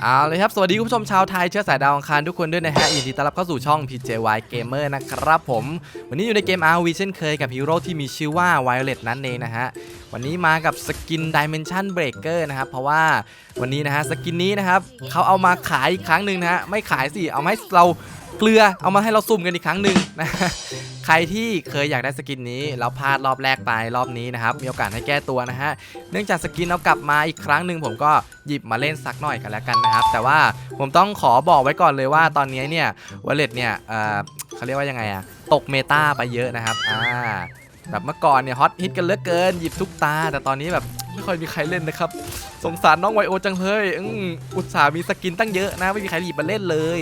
เอาเลยครับ สวัสดีคุณผู้ชมชาวไทยเชื้อสายดาวอังคารทุกคนด้วยนะฮะยินดีต้อนรับเข้าสู่ช่อง PJY Gamer นะครับผม วันนี้อยู่ในเกม RV เช่นเคยกับฮีโร่ที่มีชื่อว่า Violet นั่นเองนะฮะ วันนี้มากับสกิน Dimension Breaker นะครับ เพราะว่าวันนี้นะฮะสกินนี้นะครับเขาเอามาขายอีกครั้งหนึ่งนะฮะไม่ขายสิเอามาให้เราเกลือเอามาให้เราซุ่มกันอีกครั้งหนึ่งนะ รที่เคยอยากได้สกินนี้แล้วพลาดรอบแรกไปรอบนี้นะครับมีโอกาสให้แก้ตัวนะฮะเนื่องจากสกินเอากลับมาอีกครั้งหนึ่งผมก็หยิบมาเล่นสักหน่อยกันแล้วกันนะครับ แต่ว่าผมต้องขอบอกไว้ก่อนเลยว่าตอนนี้เนี่ยวอลเล็ตเนี่ยเอ่อเขาเรียกว่ายังไงอะตกเมตาไปเยอะนะครับอ่าแบบเมื่อก่อนเนี่ยฮอตฮิตกันเหลือเกินหยิบทุกตา แต่ตอนนี้แบบไม่ค่อยมีใครเล่นนะครับ สงสารน้องไวโอจังเลยอืมอุตส่าห์มีสกินตั้งเยอะนะไม่มีใครหยิบมาเล่นเลย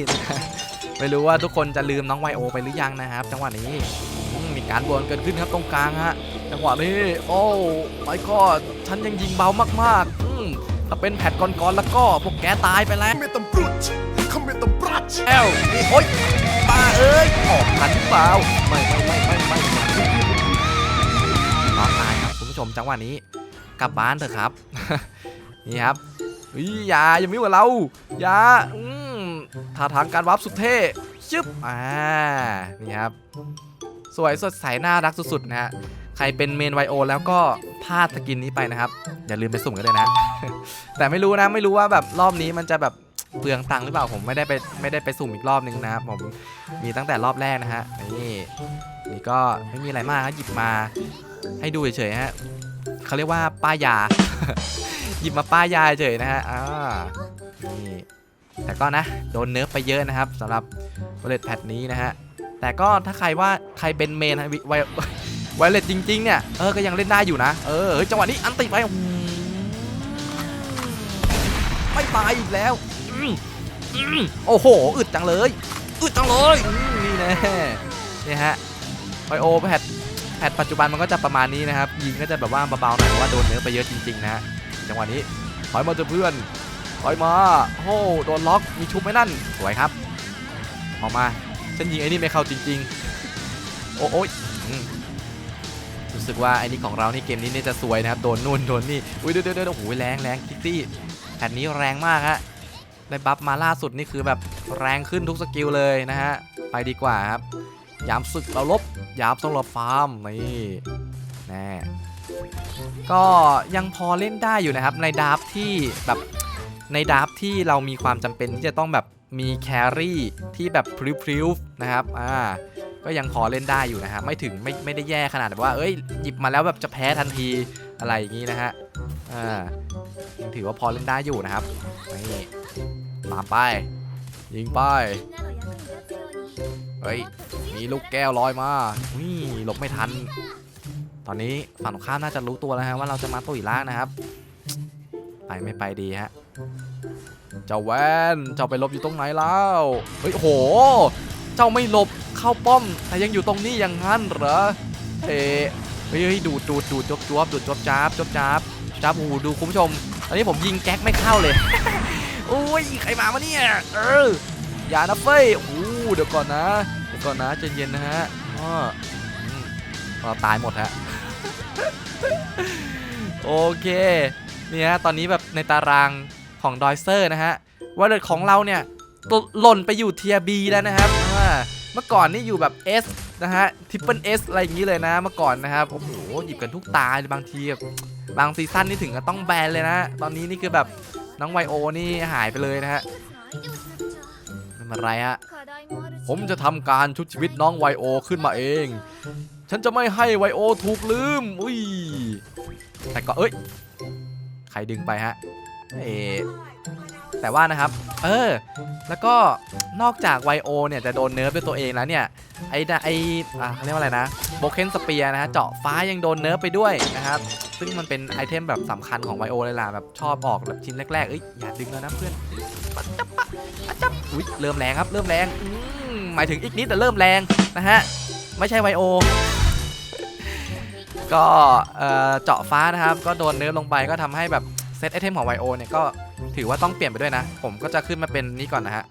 ไม่รู้ว่าทุกคนจะลืมน้องไวโอไปหรือยังนะครับ จังหวะนี้อืมมีการบอลเกิดขึ้นครับตรงกลางฮะจังหวะนี้ โอ้ไม่ก็ฉันยังยิงเบามากๆอืมถ้าเป็นแพทก่อนๆแล้วก็พวกแกตายไปแล้ว Come at the brunch. Come at the brunch. แล้วนี่โอ๊ยป้าเอ้ยออกทันหรือเปล่าไม่ไม่ไม่ไม่ไม่น้องตายครับคุณผู้ชมจังหวะนี้กลับบ้านเถอะครับนี่ครับอุ๊ยอย่าอย่ามิวกับเราอย่าอืม ท่าทางการวับสุดเท่ชึบอ่านี่ครับ สวยสดใสน่ารักสุดๆนะฮะใครเป็นเมนไวโอแล้วก็พลาดสกินนี้ไปนะครับ อย่าลืมไปสุ่มกันเลยนะ แต่ไม่รู้นะไม่รู้ว่าแบบรอบนี้มันจะแบบเปลืองตังค์หรือเปล่าผมไม่ได้ไปไม่ได้ไปสุ่มอีกรอบนึงนะครับผมมีตั้งแต่รอบแรกนะฮะนี่นี่ก็ไม่มีอะไรมากครับหยิบมาให้ดูเฉยๆฮะเขาเรียกว่าป้ายา หยิบมาป้ายาเฉยนะฮะอ่านี่ แต่ก็นะโดนเนิร์ฟไปเยอะนะครับสำหรับวอลเล็ตแพทนี้นะฮะแต่ก็ถ้าใครว่าใครเป็นเมนไวไวเลตจริงๆเนี่ยเออก็ยังเล่นได้อยู่นะเออจังหวะนี้อันติไปไม่ตายอีกแล้วโอ้โหอึดจังเลยอึดจังเลยนี่แน่นี่ฮะไวโอแพทแพทปัจจุบันมันก็จะประมาณนี้นะครับยิงก็จะแบบว่าเบาๆหน่อยเพราะว่าโดนเนื้อไปเยอะจริงๆนะจังหวะนี้ถอยมาเถอะเพื่อน ถอยมาโอ้โดนล็อกมีชุบไหมนั่นสวยครับออกมาฉันยิงไอ้นี่ไม่เข้าจริง ๆ โอ้โอยรู้สึกว่าไอ้นี่ของเรานี่เกมนี้เนี่ยจะสวยนะครับโดนนู่นโดนนี่อุ้ยเดี๋ยวเดี๋ยวโอ้โหแรงแรงคิตตี้แผ่นนี้แรงมากฮะได้บัฟมาล่าสุดนี่คือแบบแรงขึ้นทุกสกิลเลยนะฮะไปดีกว่าครับยามศึกเราลบยามต้องรบฟาร์มนี่แน่ก็ยังพอเล่นได้อยู่นะครับในดาร์ฟที่แบบ ในดาร์ฟที่เรามีความจำเป็นที่จะต้องแบบมีแครี่ที่แบบพริ้วๆนะครับอ่าก็ยังพอเล่นได้อยู่นะฮะไม่ถึงไม่ไม่ได้แย่ขนาดแบบว่า เอ้ยหยิบมาแล้วแบบจะแพ้ทันทีอะไรอย่างนี้นะฮะอ่ายังถือว่าพอเล่นได้อยู่นะครับนี่ตามไป ยิงไปเฮ้ยมีลูกแก้วลอยมานี่หลบไม่ทัน ตอนนี้ฝั่งตรงข้ามน่าจะรู้ตัวแล้วฮะว่าเราจะมาตุยล่างนะครับ ไปไม่ไปดีฮะ เจ้าแวนเจ้าไปหลบอยู่ตรงไหนแล้วเฮ้ยโห เจ้าไม่หลบเข้าป้อม แต่ยังอยู่ตรงนี้อย่างนั้นเหรอเฮ้เฮ้ยดูดดูดดูดจบจวบดูดจบจ้าบจบจ้าบจ้าบโอ้โหดูคุณผู้ชมตอนนี้ผมยิงแก๊กไม่เข้าเลยโอ้ยใครมาวะเนี่ยเอออย่านะเฟ้ยโอ้โหเดี๋ยวก่อนนะเดี๋ยวก่อนนะใจเย็นนะฮะอ้อตายหมดฮะโอเค เนี่ยตอนนี้แบบในตารางของดอยเซอร์นะฮะว่าเลือดของเราเนี่ยตกหล่นไปอยู่เทียบีแล้วนะครับเมื่อก่อนนี่อยู่แบบ S นะฮะทิปเปิลเอสอะไรอย่างนี้เลยนะ เมื่อก่อนนะครับโอ้โหหยิบกันทุกตาบางทีแบบบางซีซั่นนี่ถึงกับต้องแบนเลยนะ ตอนนี้นี่คือแบบน้องไวโอนี่หายไปเลยนะฮะไม่เป็นไรฮะผมจะทำการชุบชีวิตน้องไวโอขึ้นมาเอง ฉันจะไม่ให้ไวโอถูกลืม อุ้ยแต่ก็เอ้ย รดึงไปฮะเอแต่ว่านะครับ เออ แล้วก็นอกจากไวโอเนี่ยจะโดนเนิร์ฟด้วยตัวเองแล้วเนี่ย ไอ้ไอ้อ่าเขาเรียกว่าอะไรนะโบเคนสเปียนะฮะ เจาะฟ้ายังโดนเนิร์ฟไปด้วยนะครับ ซึ่งมันเป็นไอเทมแบบสำคัญของไวโอเลยล่ะแบบชอบออกแบบชิ้นแรกๆ เอ้ย อย่าดึงแล้วนะเพื่อนปัดจับปะปัดจับอุ้ยเริ่มแรงครับ เริ่มแรงอืมหมายถึงอีกนิดแต่เริ่มแรงนะฮะ ไม่ใช่ไวโอก็เอ่อเจาะฟ้านะครับ ก็โดนเนิร์ฟลงไปก็ทำให้แบบ เซตไอเทมของไวโอเนี่ยก็ถือว่าต้องเปลี่ยนไปด้วยนะ ผมก็จะขึ้นมาเป็นนี่ก่อนนะฮะ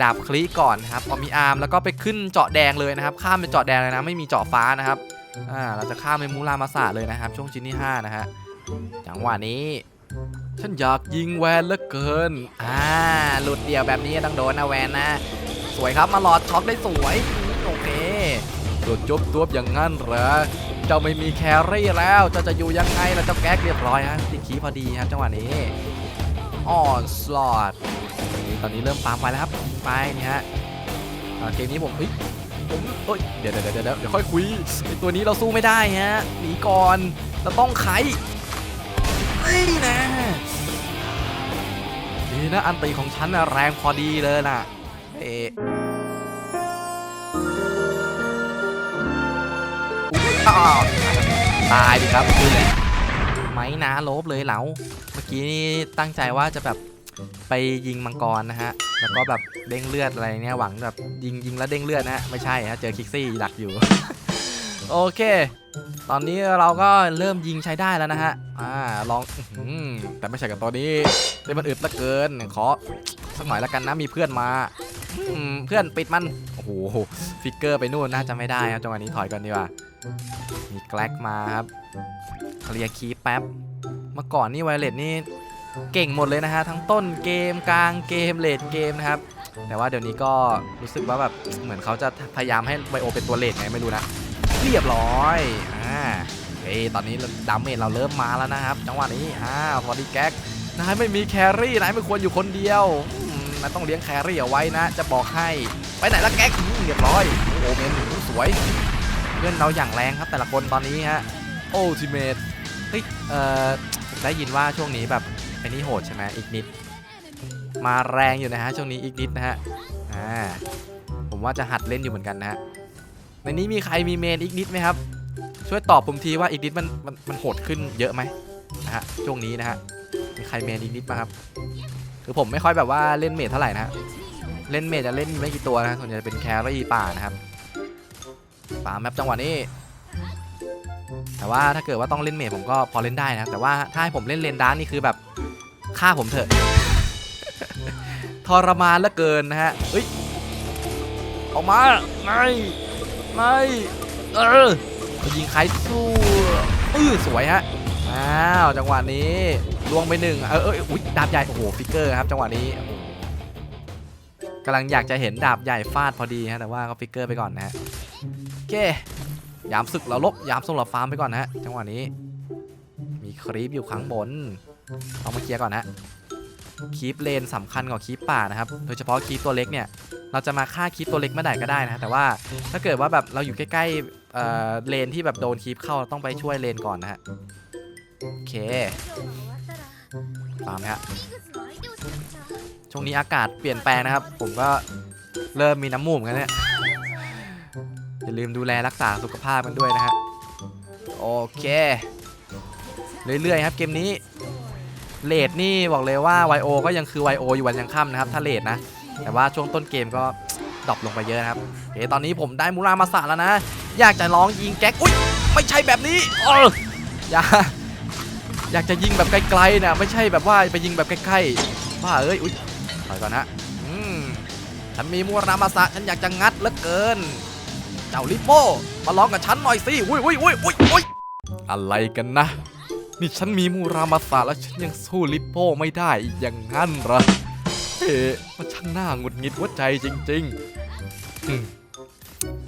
ดาบคลีก่อนนะครับพอมีอาร์มแล้วก็ไปขึ้นเจาะแดงเลยนะครับ ข้ามเป็นเจาะแดงเลยนะไม่มีเจาะฟ้านะครับอ่าเราจะข้ามเป็นมูรามาสาเลยนะครับ ช่วงชิ้นที่5นะฮะจังหวะนี้ฉันอยากยิงแวนเหลือเกิน อ่า หลุดเดี่ยวแบบนี้ต้องโดนนะแวนนะ สวยครับมาหลอดช็อตได้สวย โอเค หลุดจบตัวบอย่างงั้นเหรอ จ้าไม่มีแครี่แล้วเจ้าจะอยู่ยังไงล่ะเจ้าแก๊กเรียบร้อยฮะติดขีพอดีครับจังหวะนี้ออนสลอตตอนนี้เริ่มปามไปแล้วครับไปนี่ฮะเกมนี้ผมเฮ้ยผมเอ้ยเดี๋ยวเดี๋ยวเดี๋ยวเดี๋ยวเดี๋ยวค่อยคุยตัวนี้เราสู้ไม่ได้ฮะหนีก่อนเราต้องไขเฮ้นะดีนะอันตีของฉันนะแรงพอดีเลยนะเอ๊ ตายดิครับคือไม้นาโลบเลยเหลาเมื่อกี้นี่ตั้งใจว่าจะแบบไปยิงมังกรนะฮะ แล้วก็แบบเด้งเลือดอะไรเนี่ยหวังแบบยิงยิงแล้วเด้งเลือดนะฮะไม่ใช่ฮะเจอคิกซี่ดักอยู่ โอเค ตอนนี้เราก็เริ่มยิงใช้ได้แล้วนะฮะอ่าลองอแต่ไม่ใช่กับตัวนี้เดี๋ยวมันอึดลือเกินขอสักหน่อยละกันนะมีเพื่อนมาเพื่อนปิดมัน โอ้โหฟิกเกอร์ไปนู่นน่าจะไม่ได้ครับจังหวะนี้ถอยก่อนดีกว่า มีแกลกมาครับ เคลียร์คีแป๊บ เมื่อก่อนนี่ไวเลตนี่เก่งหมดเลยนะฮะ ทั้งต้นเกมกลางเกมเลดเกมนะครับ แต่ว่าเดี๋ยวนี้ก็รู้สึกว่าแบบเหมือนเขาจะพยายามให้ไบโอเป็นตัวเลดไงไม่รู้นะเรียบร้อยอ่าเฮ้ตอนนี้ดาเมจเราเริ่มมาแล้วนะครับ จังหวะนี้อ้าวสวัสดีแก๊กนายไม่มีแครี่นายไม่ควรอยู่คนเดียวนายต้องเลี้ยงแครี่เอาไว้นะ จะบอกให้ ไปไหนละแก๊กเรียบร้อยโอ้โหเมนสวย พื่อนเราอย่างแรงครับแต่ละคนตอนนี้ฮะโอ้ทิเมตเฮ้ยเอ่อผมได้ยินว่าช่วงนี้แบบไอ้นี่โหดใช่ไหมอีกนิด มาแรงอยู่นะฮะช่วงนี้อีกนิดนะฮะอ่าผมว่าจะหัดเล่นอยู่เหมือนกันนะฮะในนี้มีใครมีเมนอีกนิดไหมครับ ช่วยตอบผมทีว่าอีกนิดมันมันมันโหดขึ้นเยอะไหมนะฮะช่วงนี้นะฮะมีใครเมนอีกนิดป่ะครับคือผมไม่ค่อยแบบว่าเล่นเมดเท่าไหร่นะฮะเล่นเมดจะเล่นไม่กี่ตัวนะส่วนใหญ่จะเป็นแครี่ป่านะครับ ปาแมปจังหวะนี้ แต่ว่าถ้าเกิดว่าต้องเล่นเมดผมก็พอเล่นได้นะ แต่ว่าถ้าให้ผมเล่นเลนดาร์นี่คือแบบฆ่าผมเถอะทรมานเหลือเกินนะฮะเฮ้ยออกมาไม่ไม่เออยิงใครสู้อื้อสวยฮะอ้าวจังหวะนี้ลวงไปหนึ่งเออเอออุ้ยดาบใหญ่โอ้โหฟิกเกอร์ครับจังหวะนี้กำลังอยากจะเห็นดาบใหญ่ฟาดพอดีฮะแต่ว่าก็ฟิกเกอร์ไปก่อนนะฮะ เค ยามศึกเราลบ ยามส่งเราฟาร์มไปก่อนนะฮะ จังหวะนี้ มีครีปอยู่ข้างบน เอามาเคลียร์ก่อนนะคีปเลนสำคัญกว่าคีปป่านะครับ โดยเฉพาะคีปตัวเล็กเนี่ย เราจะมาฆ่าคีปตัวเล็กเมื่อใดก็ได้นะ แต่ว่าถ้าเกิดว่าแบบเราอยู่ใกล้ๆเเลนที่แบบโดนคีปเข้าเราต้องไปช่วยเลนก่อนนะฮะ โอเค ตามนะฮะ ช่วงนี้อากาศเปลี่ยนแปลงนะครับ ผมก็เริ่มมีน้ำมูกเหมือนกันเนี่ย อย่าลืมดูแลรักษาสุขภาพกันด้วยนะฮะโอเค เรื่อยๆครับเกมนี้เลดนี่บอกเลยว่า YO ก็ยังคือ YO อยู่วันยังค่ำนะครับ ถ้าเลดนะ แต่ว่าช่วงต้นเกมก็ดรอปลงไปเยอะนะครับโอเคตอนนี้ผมได้มูรามาสะแล้วนะ อยากจะร้องยิงแก๊ก อุ้ยไม่ใช่แบบนี้เอออย่าอยากจะยิงแบบไกลๆนะไม่ใช่แบบว่าไปยิงแบบใกล้ๆบ้าเอ้ยอุ้ยถอยก่อนนะอืมฉันมีมูรามาสะฉันอยากจะงัดเหลือเกิน เจ้าลิโป้มาลองกับฉันหน่อยสิอุ้ยอุ้ยอุ้ยอุ้ยอุ้ยอะไรกันนะ นี่ฉันมีมูรามาสะแล้วฉันยังสู้ลิโป้ไม่ได้อีกอย่างนั้นเหรอเอ๊ะมันช่างน่าหงุดหงิดหัวใจจริงๆอืม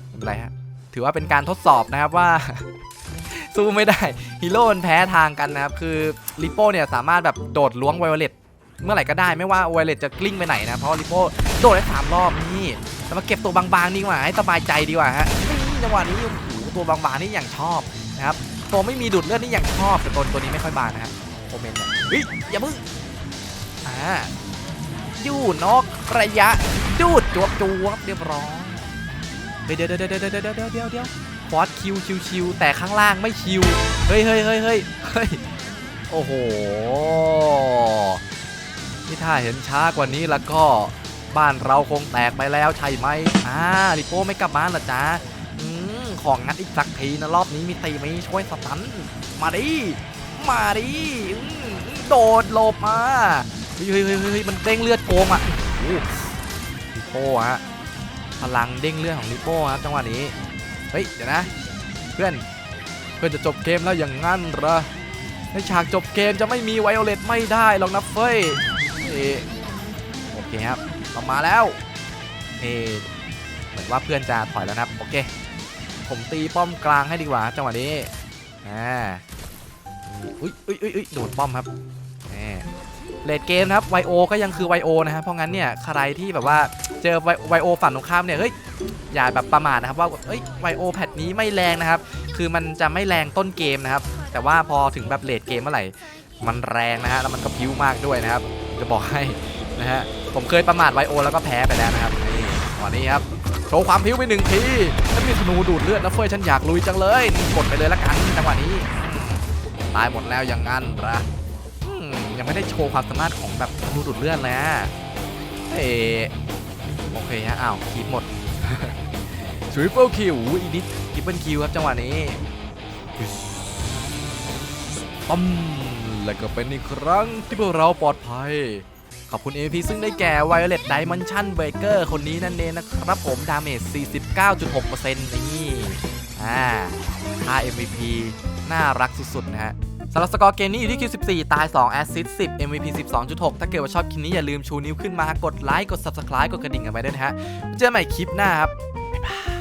ไม่เป็นไรฮะถือว่าเป็นการทดสอบนะครับว่า สู้ไม่ได้ฮีโร่มันแพ้ทางกันนะครับ คือลิโป้เนี่ยสามารถแบบโดดล้วงไวโอเลต เมื่อไหร่ก็ได้ไม่ว่าไวเลตจะกลิ้งไปไหนนะเพราะลิโป้โดดได้สามรอบนี่แล้วมาเก็บตัวบางๆดีกว่าให้สบายใจดีกว่าฮะนี่จังหวะนี้โอ้โหตัวบางๆนี่อย่างชอบนะครับตัวไม่มีดูดเลือดนี่อย่างชอบแต่ตัวตัวนี้ไม่ค่อยบางนะครับโคเมนเนี่ยเฮ้ยอย่ามึงอ่ายู่นอกระยะดูดจวบจวบเรียบร้อยเดี๋ยวเดี๋ยวเดี๋ยวเดี๋ยวเดี๋ยวเดี๋ยวเดี๋ยวเดี๋ยวฟอสคิวชิวชิวแต่ข้างล่างไม่ชิวเฮ้ยเฮ้ยเฮ้ยเฮ้ยโอ้โห นี่ถ้าเห็นช้ากว่านี้แล้วก็บ้านเราคงแตกไปแล้วใช่ไหมอ่าลิโป้ไม่กลับบ้านหรอจ๊ะของงัดอีกสักทีนะรอบนี้มีตีไหมช่วยสตันมาดิ มาดิโดดหลบมาเฮ้ยเฮ้ยเฮ้ยเฮ้ยมันเด้งเลือดโกงอะลิโป้ฮะพลังเด้งเลือดของลิโป้ครับจังหวะนี้เฮ้ยเดี๋ยวนะ เพื่อนเพื่อนจะจบเกมแล้วอย่างงั้นเหรอในฉากจบเกมจะไม่มีไวโอเลตไม่ได้หรอกนะเฟ้ย โอเคครับเรามาแล้วเอเหมือนว่าเพื่อนจะถอยแล้วนะครับ โอเค ผมตีป้อมกลางให้ดีกว่าจังหวะนี้อ่าอุ้ยอุ้ยอุ้ยอุ้ยโดนป้อมครับแหมเลดเกมครับไวโอก็ยังคือไวโอนะฮะเพราะงั้นเนี่ยใครที่แบบว่าเจอไวโอฝั่งตรงข้ามเนี่ยเฮ้ยอย่าแบบประมาทนะครับว่าเอ้ยไวโอแพทนี้ไม่แรงนะครับ คือมันจะไม่แรงต้นเกมนะครับ แต่ว่าพอถึงแบบเลดเกมเมื่อไหร่ มันแรงนะฮะแล้วมันก็พิ้วมากด้วยนะครับ จะบอกให้นะฮะผมเคยประมาทไวโอแล้วก็แพ้ไปแล้วนะครับนี่วันนี้ครับโชว์ความพิ้วไปหนึ่งทีฉันมีธนูดูดเลือดนะเฟยฉันอยากลุยจังเลยกดไปเลยละกันจังหวะนี้ตายหมดแล้วอย่างงั้นเหรออืมยังไม่ได้โชว์ความสามารถของแบบธนูดูดเลือดเลยอะเฮ้โอเคฮะอ้าวคีบหมดทริปเปิลคิวอีดิททริปเปิลคิวครับจังหวะนี้ปั๊ม และก็เป็นอีกครั้งที่พวกเราปลอดภัย ขอบคุณ AP ซึ่งได้แก่ Violet Dimension Breaker คนนี้นั่นเองนะครับผม ดาเมจ 49.6%นี่อ่าค่า MVP น่ารักสุดๆ นะฮะสำหรับสกอร์เกมนี้อยู่ที่ Q14 ตาย2 Assist 10 MVP 12.6 ถ้าเกิดว่าชอบคลิปนี้อย่าลืมชูนิ้วขึ้นมากดไลค์ กด Subscribe กดกระดิ่งกันไว้ด้วยนะฮะ เจอกันใหม่คลิปหน้าครับ บ๊ายบาย